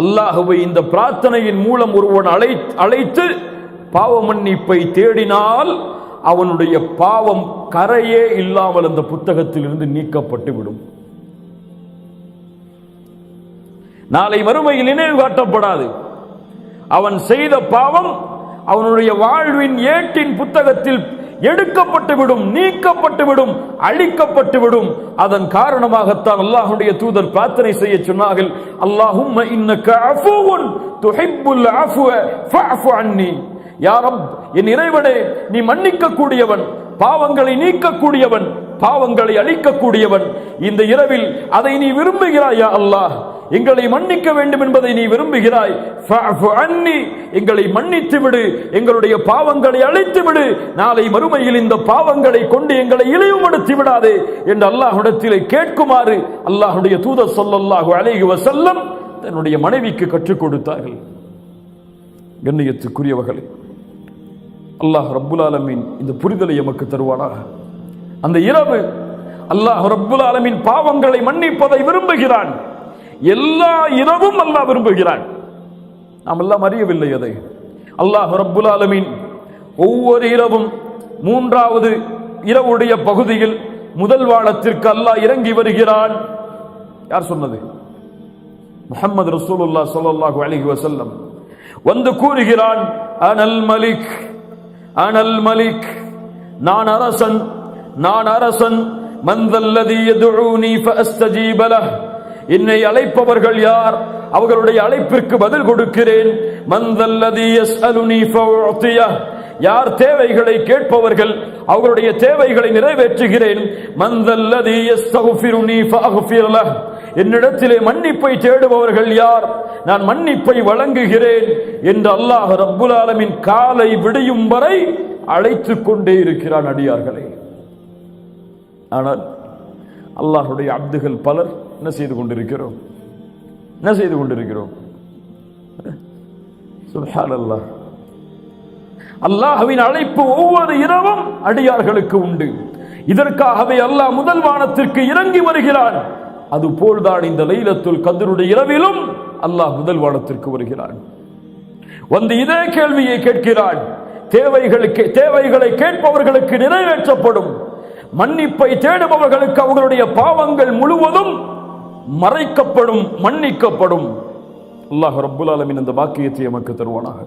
அல்லாஹுவை இந்த பிரார்த்தனையின் மூலம் ஒருவன் அழை அழைத்து பாவ மன்னிப்பை தேடினால் அவனுடைய பாவம் கரையே இல்லாமல் அந்த புத்தகத்தில் இருந்து நீக்கப்பட்டு விடும் நாளை மறுமையில் நினைவு காட்டப்படாது. அவன் செய்த பாவம் அவனுடைய வாழ்வின் ஏட்டின் புத்தகத்தில் எடுக்கப்பட்டு விடும் நீக்கப்பட்டு விடும் அழிக்கப்பட்டு விடும் அதன் காரணமாகத்தான் அல்லாஹுடைய தூதர் பிரார்த்தனை செய்ய சொன்னார்கள் அல்லாஹும் இன்னக அஃபூவுன் துஹிப்புல் அஃபுவ ஃபஅஃபு அன்னி. யாரம் என் இறைவனே நீ மன்னிக்க கூடியவன் பாவங்களை நீக்கக்கூடியவன் பாவங்களை அழிக்கக்கூடியவன். இந்த இரவில் அதை நீ விரும்புகிறாய் அல்லாஹ். எங்களை மன்னிக்க வேண்டும் என்பதை நீ விரும்புகிறாய். அன்னி எங்களை மன்னித்து விடு எங்களுடைய பாவங்களை அழைத்து விடு நாளை மறுமையில் இந்த பாவங்களை கொண்டு எங்களை இழிவுபடுத்தி விடாதே என்று அல்லாஹ்விடத்திலே கேட்குமாறு அல்லாஹுடைய தூதர் சொல்லல்லாஹு அலைஹி செல்லம் தன்னுடைய மனைவிக்கு கற்றுக் கொடுத்தார்கள். கண்ணியத்துக்குரியவர்களே அல்லாஹ் ரப்புல் ஆலமீன் இந்த புரிதலை எமக்கு தருவானாக. அந்த இரவு அல்லாஹ் ரப்புல் ஆலமீன் பாவங்களை மன்னிப்பதை விரும்புகிறான். எல்லா இரவும் அல்லாஹ் விரும்புகிறான். நாம் எல்லாம் அறியவில்லை அதை. அல்லாஹ் ரப்புல் ஆலமீன் ஒவ்வொரு இரவும் மூன்றாவது இரவுடைய பகுதியில் முதல் வானத்திற்கு அல்லாஹ் இறங்கி வருகிறான். யார் சொன்னது? முஹம்மது ரசூலுல்லாஹ் ஸல்லல்லாஹு அலிஹி வசல்லம் வந்து கூறுகிறான் அனல் மலிக் அனல் மலிக் நான் அரசன் நான் அரசன் மந்தல்லதி யதுஊனி ஃபஅஸ்தஜீப என்னை அழைப்பவர்கள் யார்? அவர்களுடைய அழைப்பிற்கு பதில் கொடுக்கிறேன் மந்தல்லதி யஸ்அலுனி ஃபஉத்தியஹ் யார் தேவைகளை கேட்பவர்கள் அவர்களுடைய தேவைகளை நிறைவேற்றுகிறேன். மந்தல்லதி யஸ்தக்ஃபிருனி ஃபஅக்ஃபிர் என்னிடத்திலே மன்னிப்பை தேடுபவர்கள் யார்? நான் மன்னிப்பை வழங்குகிறேன் என்று அல்லாஹ் ரப்புல் ஆலமின் காலை விடியும் வரை அழைத்துக் கொண்டே இருக்கிறான் அடியார்களை. ஆனால் அல்லாஹுடைய அப்துகள் பலர் என்ன செய்து கொண்டிருக்கிறோம்? என்ன செய்து கொண்டிருக்கிறோம்? சுபஹானல்லாஹ். அல்லாஹ்வின் அழைப்பு ஒவ்வொரு இரவும் அடியார்களுக்கு உண்டு. இதற்காகவே அல்லாஹ் முதல் வானத்திற்கு இறங்கி வருகிறான். அது போல்தான் இந்த லைலத்துல் கதருடைய இரவிலும் அல்லாஹ் முதல் வானத்திற்கு வருகிறான். வந்து இதே கேள்வியை கேட்கிறான். தேவைகளுக்கு தேவைகளை கேட்பவர்களுக்கு நிறைவேற்றப்படும். மன்னிப்பை தேடுபவர்களுக்கு அவர்களுடைய பாவங்கள் முழுவதும் மறைக்கப்படும் மன்னிக்கப்படும். அல்லாஹ் ரப்புல் ஆலமீன் அந்த பாக்கியத்தை எமக்கு தருவானாக.